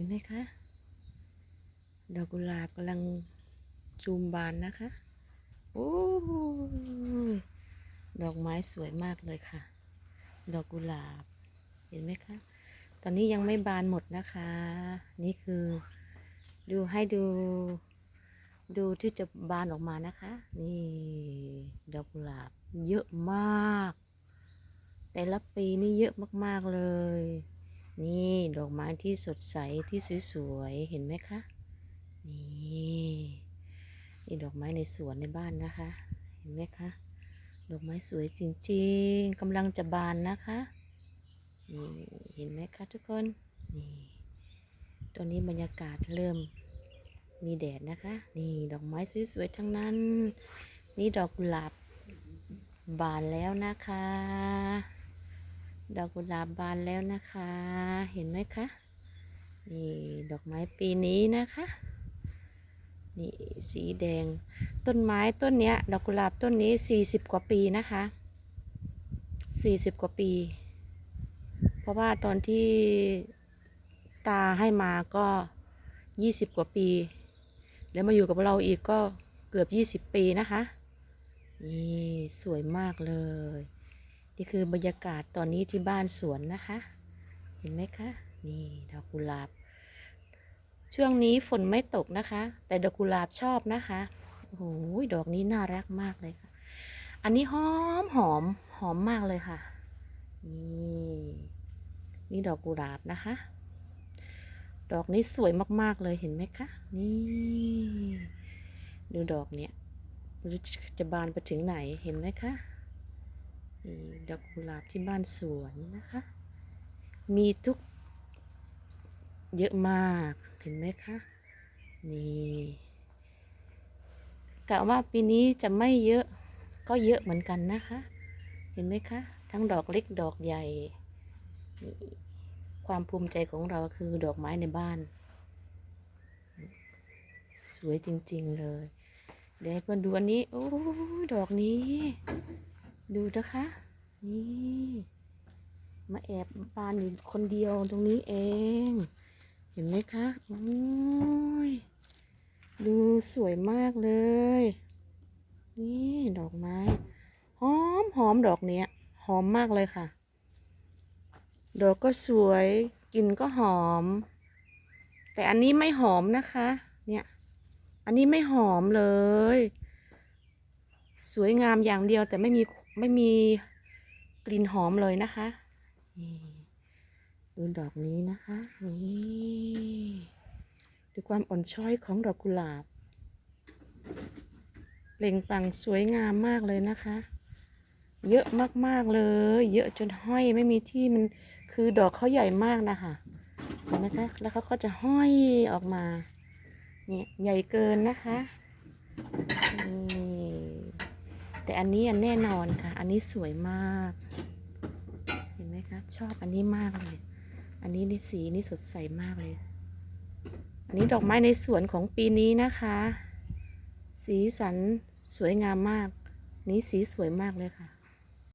ห็นไหมคะ ดอกกุหลาบกำลังจูมบานนะคะ โอ้ยดอกไม้สวยมากเลยค่ะ ดอกกุหลาบ เห็นไหมคะ ตอนนี้ยังไม่บานหมดนะคะ นี่คือดูให้ดู ดูที่จะบานออกมานะคะ นี่ดอกกุหลาบเยอะมาก แต่ละปีนี่เยอะมากๆเลย นี่ดอกไม้ที่สดใสที่สวยๆ เห็นไหมคะ นี่นี่ดอกไม้ในสวนในบ้านนะคะ เห็นไหมคะ ดอกไม้สวยจริงๆกำลังจะบานนะคะ นี่เห็นไหมคะทุกคน นี่ตอนนี้บรรยากาศเริ่มมีแดดนะคะ นี่ดอกไม้สวยๆทั้งนั้น นี่ดอกกุหลาบบานแล้วนะคะ ดอกกุหลาบบานแล้วนะคะ เห็นไหมคะ นี่ดอกไม้ปีนี้นะคะ นี่สีแดง ต้นไม้ต้นเนี้ย ดอกกุหลาบต้นนี้สี่สิบกว่าปีนะคะสี่สิบกว่าปี เพราะว่าตอนที่ตาให้มาก็ยี่สิบกว่าปี แล้วมาอยู่กับเราอีกก็เกือบยี่สิบปีนะคะ นี่สวยมากเลย นี่คือบรรยากาศตอนนี้ที่บ้านสวนนะคะ เห็นไหมคะ นี่ดอกกุหลาบ ช่วงนี้ฝนไม่ตกนะคะ แต่ดอกกุหลาบชอบนะคะโอ้โหดอกนี้น่ารักมากเลยค่ะ อันนี้หอมหอมหอมมากเลยค่ะ นี่นี่ดอกกุหลาบนะคะ ดอกนี้สวยมากๆเลยเห็นไหมคะ นี่ ดูดอกเนี่ยจะบานไปถึงไหนเห็นไหมคะ นี่ดอกกุหลาบที่บ้านสวนนะคะ มีทุก เยอะมากเห็นไหมคะนี่กะว่าปีนี้จะไม่เยอะก็เยอะเหมือนกันนะคะ เห็นไหมคะ ทั้งดอกเล็กดอกใหญ่ ความภูมิใจของเราคือดอกไม้ในบ้าน สวยจริงๆเลย เดี๋ยวให้เพื่อนดูอันนี้ โอ้ดอกนี้ ดูนะคะ นี่ มาแอบบานอยู่คนเดียวตรงนี้เอง เห็นไหมคะโอ้ยดูสวยมากเลย นี่ดอกไม้หอมหอมดอกเนี้ย หอมมากเลยค่ะ ดอกก็สวยกลิ่นก็หอม แต่อันนี้ไม่หอมนะคะ เนี่ย อันนี้ไม่หอมเลย สวยงามอย่างเดียวแต่ไม่มี ไม่มีกลิ่นหอมเลยนะคะดูดอกนี้นะคะนี่ดูความอ่อนช้อยของดอกกุหลาบเปล่งปลั่งสวยงามมากเลยนะคะ เยอะมากๆเลย เยอะจนห้อยไม่มีที่มันคือดอกเขาใหญ่มากนะคะเห็นไหมคะแล้วเขาก็จะห้อยออกมาเนี่ยใหญ่เกินนะคะนี่ แต่อันนี้อันแน่นอนค่ะ อันนี้สวยมาก เห็นไหมคะชอบอันนี้มากเลย อันนี้นี่สีนี่สดใสมากเลย อันนี้ดอกไม้ในสวนของปีนี้นะคะ สีสันสวยงามมาก นี้สีสวยมากเลยค่ะ